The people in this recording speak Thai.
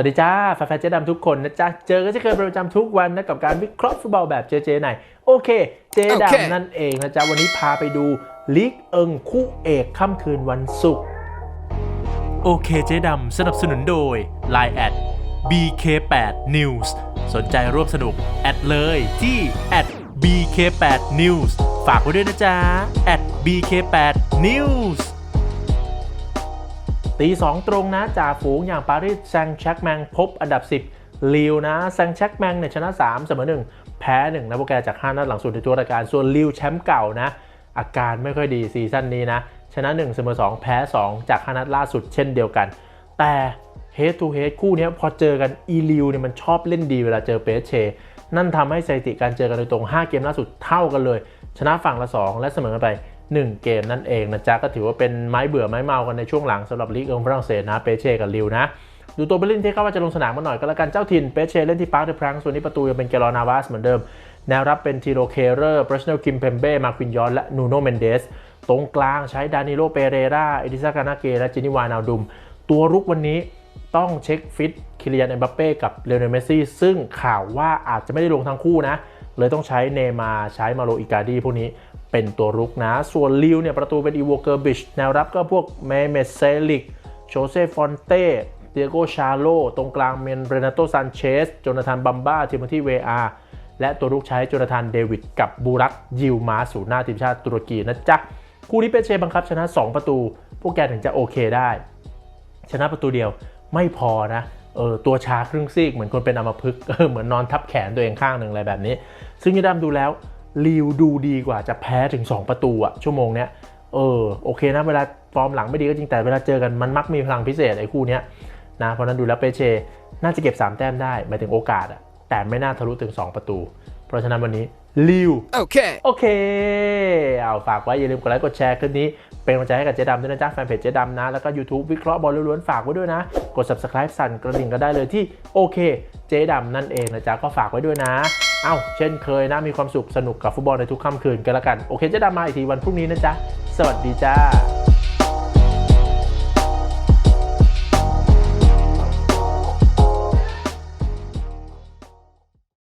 วัสดีจ้าแฟนๆเจ๊ดำทุกคนนะจ๊ะ เจอกันเช่นเคยเป็นประจำทุกวันนะกับการวิเคราะห์ฟุตบอลแบบเจเจไหน โอเค เจ๊โอเคดำนั่นเองนะจ๊ะ วันนี้พาไปดูลีกเอิงคู่เอกค่ำคืนวันศุกร์โอเคเจ๊ดำสนับสนุนโดย Line แอด BK8 News สนใจร่วมสนุก แอดเลยที่ BK8 News ฝากไว้ด้วยนะจ๊ะ BK8 News ตีสองตรงนะจ่าฝูงอย่างปารีสแซงต์แชกแมงพบอันดับ 10 ลิวนะแซงต์แชกแมงเนี่ยชนะ 3 เสมอ 1 แพ้ 1 นะโปรแกรมจาก 5 นัดหลังสุดในตัวรายการ ส่วนลิวแชมป์เก่านะ อาการไม่ค่อยดีซีซั่นนี้นะ ชนะ 1 เสมอ 2 แพ้ 2 จาก 5 นัดล่าสุดเช่นเดียวกัน แต่ head to head คู่นี้พอเจอกันอีลิวเนี่ยมันชอบเล่นดีเวลาเจอเปเชนั่นทำให้สถิติการเจอกันโดยตรง 5 เกมล่าสุดเท่ากันเลย ชนะฝั่งละ 2 และเสมอกันไป 1 เกมนั่นเองนะจ๊ะก็ถือว่าเป็นไม้เบื่อไม้เมากันในช่วงหลังสำหรับลีกเอิงฝรั่งเศสนะเปเช่กับลิวนะดูตัวไปเล่นที่เขาว่าจะลงสนามมาหน่อยก็แล้วกันเจ้าถิ่นเปเช่เล่นที่ปาร์คเดอพรังส่วนนี้ประตูยังเป็นเกลอนาวาสเหมือนเดิม แนวรับเป็นทีโรเคเรอร์บรัชเนลคิมเพมเบ้มาควินยอนและนูโนเมนเดสตรงกลางใช้ดานิโลเปเรราเอดิซากานาเกและจินิวานาวดุม ตัวรุกวันนี้ต้องเช็คฟิตคิริยันเอ็มบัปเป้กับเลโอนเมสซี่ซึ่งข่าวว่าอาจจะไม่ได้ลงทั้งคู่นะ เลยต้องใช้เนมาใช้มาโลอิกาดีพวกนี้ เป็นตัวรุกนะ ส่วนลิวเนี่ยประตูเป็นอีโวเกอร์บิชแนวรับก็พวกเมเมเซลิกโชเซฟอนเต้เตียโกชาโล ตรงกลางเมนเรนาโตซันเชสโจนาธานบัมบ้าทิโมธีเวอาและตัวรุกใช้โจนาธานเดวิดกับบูรักยิวมาสูนย์หน้าทีมชาติตุรกีนะจ๊ะ คู่นี้เป็นเชบังคับชนะ 2 ประตู พวกแกถึงจะโอเคได้ ชนะประตูเดียวไม่พอนะเออตัวชาครึ่งซีกเหมือนคนเป็นอัมพฤกษ์เออเหมือนนอนทับแขนตัวเองข้างหนึ่งอะไรแบบนี้ ซึ่งยูดำดูแล้ว ลิวดูดีกว่าจะแพ้ถึง 2 ประตูอะชั่วโมงเนี้ยเออโอเคนะเวลาฟอร์มหลังไม่ดีก็จริงแต่เวลาเจอกันมันมักมีพลังพิเศษไอ้คู่เนี้ยนะเพราะฉะนั้นดูแล้วเปเช่น่าจะเก็บ 3 แต้มได้หมายถึงโอกาสอะแต่ไม่น่าทะลุถึง 2 ประตู เพราะฉะนั้นวันนี้ลิว Okay. โอเคเอาฝากไว้อย่าลืมกดไลค์กดแชร์คลิปนี้เป็นกำลังใจให้กับเจ๊ดำด้วยนะจ๊ะแฟนเพจเจ๊ดำนะ แล้วก็ YouTube วิเคราะห์บอลล้วนๆฝากไว้ด้วยนะ กด subscribe สั่นกระดิ่งก็ได้เลยที่โอเค เจ๊ดำนั่นเองนะจ๊ะก็ฝากไว้ด้วยนะ เอ้าเช่นเคยนะมีความสุขสนุกกับฟุตบอลในทุกค่ำคืนกันละกัน โอเคจะดามาอีกทีวันพรุ่งนี้นะจ๊ะ สวัสดีจ้า